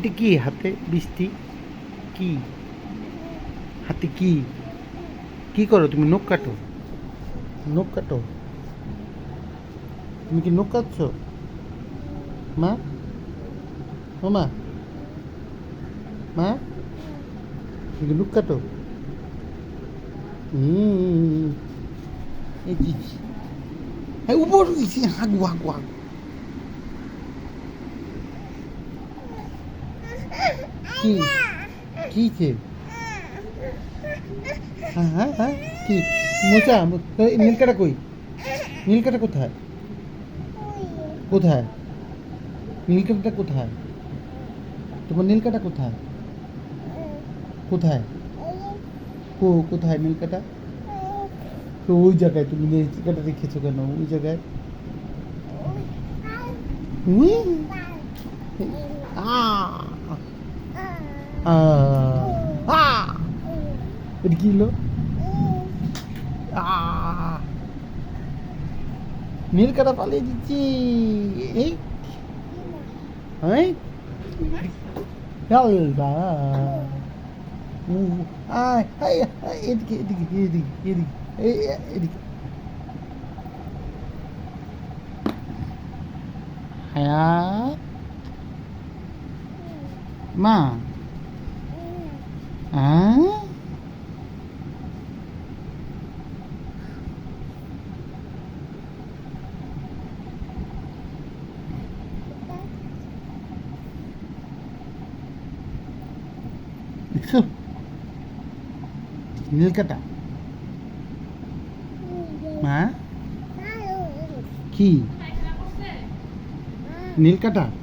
এটা কি? হাতে বৃষ্টি কি? হাতে কি? কি করো? তুমি নখ কাটো। নখ কাটো। তুমি কি নখ কাটছো? মা? ও মা? মা? তুমি কি নখ কাটো? এই উপর হাগু হাগু হাগু। কি? কি কে? হ্যাঁ হ্যাঁ হ্যাঁ কি? মোচা নীলকাটা কই? নীলকাটা কোথায়? কোথায়? নীলকাটা কোথায়? তোমার নীলকাটা কোথায়? কোথায়? কো, কোথায় নীলকাটা? তো ওই জায়গায় তুমি নীলকাটা রেখেছো কেন? ওই জায়গায়? উই? আ! Ah. Ah. Jadi gila. Ah. Mil kata pali cici. Eh. eh? Ya hai. Kau dah. uh, Hai, hai, hai, edik, edik, edik, edik, eh, edik, eh, eh, Hayat ah. Ma 아? 있어. 읽겠다. 마? 기. 닐까다. 네.